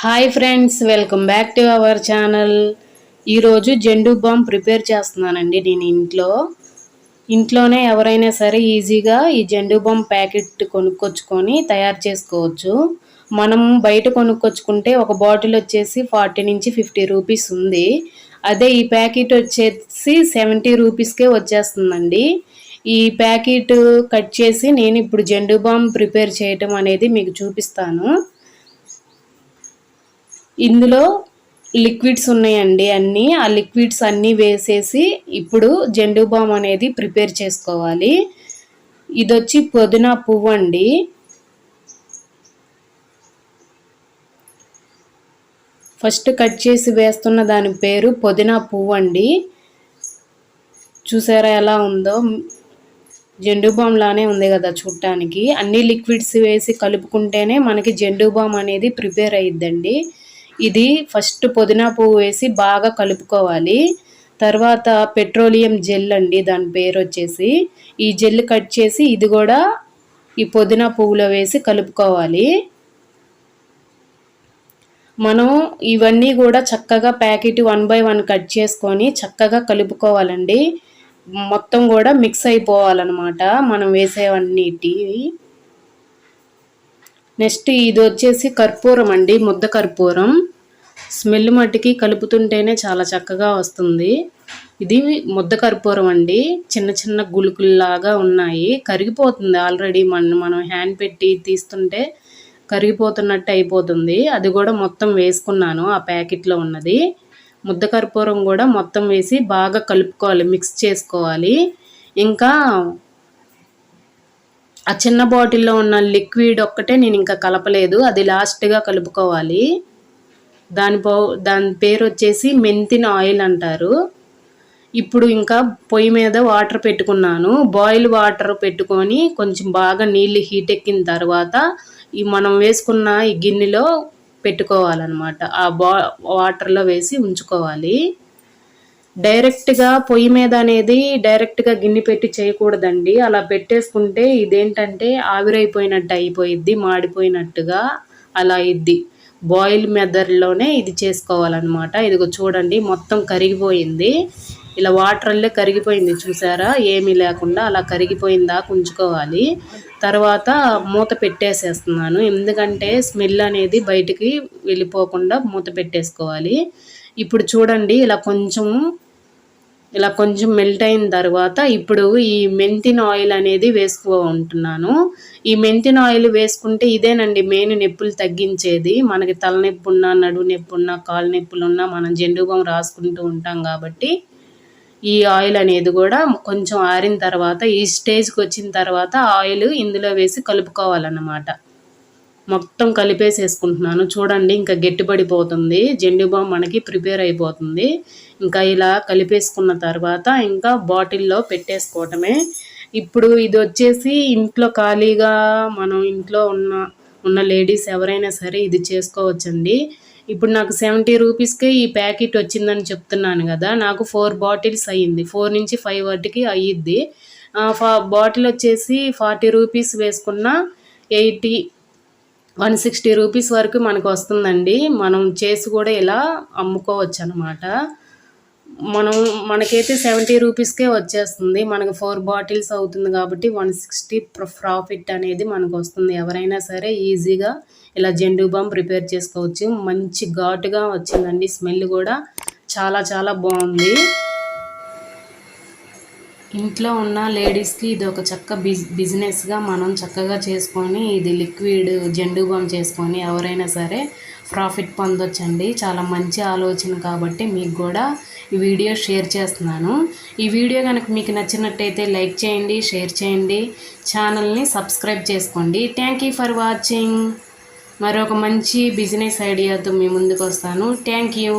Hi friends welcome back to our channel ఈరోజు Zandu balm prepare చేస్తున్నానండి నేను ఇంట్లో. ఇంట్లోనే ఎవరైనా సరే ఈజీగా ఈ జెండు బామ్ ప్యాకెట్ కొనుక్కొచ్చుకొని తయారు చేసుకోవచ్చు. మనం బయట కొనుక్కొచ్చుకుంటే ఒక బాటిల్ వచ్చేసి ఫార్టీ నుంచి ఫిఫ్టీ రూపీస్ ఉంది. అదే ఈ ప్యాకెట్ వచ్చేసి సెవెంటీ రూపీస్కే వచ్చేస్తుందండి. ఈ ప్యాకెట్ కట్ చేసి నేను ఇప్పుడు జెండు బామ్ ప్రిపేర్ చేయటం అనేది మీకు చూపిస్తాను. ఇందులో లిక్విడ్స్ ఉన్నాయండి అన్నీ. ఆ లిక్విడ్స్ అన్నీ వేసేసి ఇప్పుడు జెండు బామ్ అనేది ప్రిపేర్ చేసుకోవాలి. ఇది వచ్చి పుదీనా పువ్వు అండి. ఫస్ట్ కట్ చేసి వేస్తున్న దాని పేరు పుదీనా పువ్వు అండి. చూసారా ఎలా ఉందో? జెండు బామ్ లానే ఉంది కదా చూడటానికి అన్ని లిక్విడ్స్ వేసి కలుపుకుంటేనే మనకి జెండు బామ్ అనేది ప్రిపేర్ అయ్యిద్దండి ఇది ఫస్ట్ పుదీనా పువ్వు వేసి బాగా కలుపుకోవాలి. తర్వాత పెట్రోలియం జెల్ అండి దాని పేరు వచ్చేసి. ఈ జెల్ కట్ చేసి ఇది కూడా ఈ పుదీనా పువ్వులో వేసి కలుపుకోవాలి. మనం ఇవన్నీ కూడా చక్కగా packet one by one cut చేసుకొని చక్కగా కలుపుకోవాలండి. మొత్తం కూడా మిక్స్ అయిపోవాలన్నమాట మనం వేసేవన్నిటి నెక్స్ట్ ఇది వచ్చేసి కర్పూరం అండి ముద్ద కర్పూరం. స్మెల్ మట్టికి కలుపుతుంటేనే చాలా చక్కగా వస్తుంది. ఇది ముద్ద కర్పూరం అండి. చిన్న చిన్న గులుకుల్లాగా ఉన్నాయి. కరిగిపోతుంది ఆల్రెడీ మన మనం హ్యాండ్ పెట్టి తీస్తుంటే కరిగిపోతున్నట్టు అయిపోతుంది. అది కూడా మొత్తం వేసుకున్నాను ఆ ప్యాకెట్లో ఉన్నది. ముద్ద కర్పూరం కూడా మొత్తం వేసి బాగా కలుపుకోవాలి మిక్స్ చేసుకోవాలి. ఇంకా ఆ చిన్న బాటిల్లో ఉన్న లిక్విడ్ ఒక్కటే నేను ఇంకా కలపలేదు. అది లాస్ట్గా కలుపుకోవాలి. దాని పౌ దాని పేరు వచ్చేసి మెంతిన ఆయిల్ అంటారు. ఇప్పుడు ఇంకా పొయ్యి మీద వాటర్ పెట్టుకున్నాను. బాయిల్ వాటర్ పెట్టుకొని కొంచెం బాగా నీళ్ళు హీట్ ఎక్కిన తర్వాత ఈ మనం వేసుకున్న ఈ గిన్నెలో పెట్టుకోవాలన్నమాట. ఆ బా వాటర్లో వేసి ఉంచుకోవాలి. డైరెక్ట్గా పొయ్యి మీద అనేది డైరెక్ట్గా గిన్నె పెట్టి చేయకూడదండి. అలా పెట్టేసుకుంటే ఇదేంటంటే ఆవిరైపోయినట్టు అయిపోయిద్ది మాడిపోయినట్టుగా అలా ఇద్ది బాయిల్ మెదర్లోనే ఇది చేసుకోవాలన్నమాట. ఇదిగో చూడండి మొత్తం కరిగిపోయింది. ఇలా వాటర్లే కరిగిపోయింది చూసారా? ఏమీ లేకుండా అలా కరిగిపోయిందా ఉంచుకోవాలి తర్వాత మూత పెట్టేసేస్తున్నాను. ఎందుకంటే స్మెల్ అనేది బయటికి వెళ్ళిపోకుండా మూత పెట్టేసుకోవాలి. ఇప్పుడు చూడండి ఇలా కొంచెం ఇలా కొంచెం మెల్ట్ అయిన తర్వాత ఇప్పుడు ఈ మెంతిన ఆయిల్ అనేది వేసుకుంటున్నాను ఈ మెంతిన ఆయిల్ వేసుకుంటే ఇదేనండి మెయిన్ నొప్పులు తగ్గించేది. మనకి తలనొప్పి ఉన్నా నడువు నొప్పి ఉన్నా కాలు నొప్పులు ఉన్నా మనం జెండుబాం రాసుకుంటూ ఉంటాం కాబట్టి ఈ ఆయిల్ అనేది కూడా కొంచెం ఆరిన తర్వాత ఈ స్టేజ్కి వచ్చిన తర్వాత ఆయిల్ ఇందులో వేసి కలుపుకోవాలన్నమాట. మొత్తం కలిపేసేసుకుంటున్నాను. చూడండి ఇంకా గట్టిపడిపోతుంది. జెండుబాం మనకి ప్రిపేర్ అయిపోతుంది. ఇంకా ఇలా కలిపేసుకున్న తర్వాత ఇంకా బాటిల్లో పెట్టేసుకోవటమే. ఇప్పుడు ఇది వచ్చేసి ఇంట్లో ఖాళీగా మనం ఇంట్లో ఉన్న ఉన్న లేడీస్ ఎవరైనా సరే ఇది చేసుకోవచ్చండి. ఇప్పుడు నాకు సెవెంటీ రూపీస్కే ఈ ప్యాకెట్ వచ్చిందని చెప్తున్నాను కదా. నాకు ఫోర్ బాటిల్స్ అయ్యింది. ఫోర్ నుంచి ఫైవ్ వాటికి అయ్యిద్ది. బాటిల్ వచ్చేసి ఫార్టీ రూపీస్ వేసుకున్న ఎయిటీ వన్ సిక్స్టీ రూపీస్ వరకు మనకు వస్తుందండి. మనం చేసి కూడా ఇలా అమ్ముకోవచ్చు అనమాట మనం మనకైతే సెవెంటీ రూపీస్కే వచ్చేస్తుంది. మనకు ఫోర్ బాటిల్స్ అవుతుంది కాబట్టి వన్ సిక్స్టీ ప్రాఫిట్ అనేది మనకు వస్తుంది. ఎవరైనా సరే ఈజీగా ఇలా జెండు బామ్ ప్రిపేర్ చేసుకోవచ్చు. మంచి ఘాటుగా వచ్చిందండి. స్మెల్ కూడా చాలా చాలా బాగుంది. ఇంట్లో ఉన్న లేడీస్కి ఇది ఒక చక్క బిజ్ బిజినెస్గా మనం చక్కగా చేసుకొని ఇది లిక్విడ్ జెండు బామ్ చేసుకొని ఎవరైనా సరే ప్రాఫిట్ పొందొచ్చండి. చాలా మంచి ఆలోచన కాబట్టి మీకు కూడా ఈ వీడియో షేర్ చేస్తున్నాను. ఈ వీడియో కనుక మీకు నచ్చినట్టయితే లైక్ చేయండి షేర్ చేయండి ఛానల్ని సబ్స్క్రైబ్ చేసుకోండి. Thank you for watching. మరొక మంచి బిజినెస్ ఐడియాతో మీ ముందుకు వస్తాను థ్యాంక్ యూ.